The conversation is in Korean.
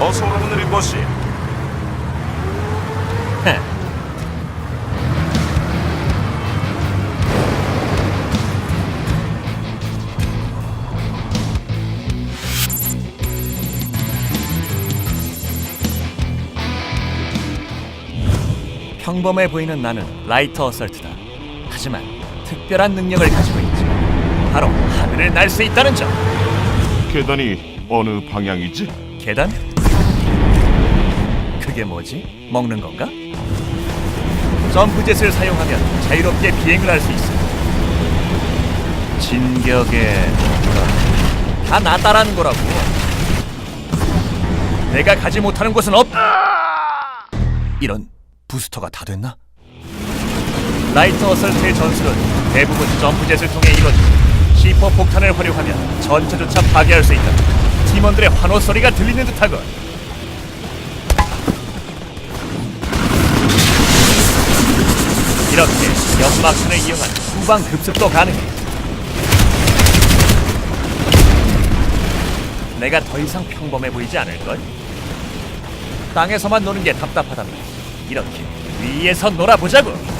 어서 오라는 느림보시. 평범해 보이는 나는 라이터 어설트다. 하지만 특별한 능력을 가지고 있지. 바로 하늘을 날 수 있다는 점. 계단이 어느 방향이지? 계단? 그게 뭐지? 먹는 건가? 점프젯을 사용하면 자유롭게 비행을 할 수 있어. 진격의 다나 따라하는 거라고. 내가 가지 못하는 곳은 없. 이런 부스터가 다 됐나? 라이터 어설트의 전술은 대부분 점프젯을 통해 이루어지고 시퍼 폭탄을 활용하면 전차조차 파괴할 수 있다. 팀원들의 환호 소리가 들리는 듯하군. 이렇게 연막탄을 이용한 후방 급습도 가능해. 내가 더 이상 평범해 보이지 않을걸? 땅에서만 노는 게 답답하다면 이렇게 위에서 놀아보자고.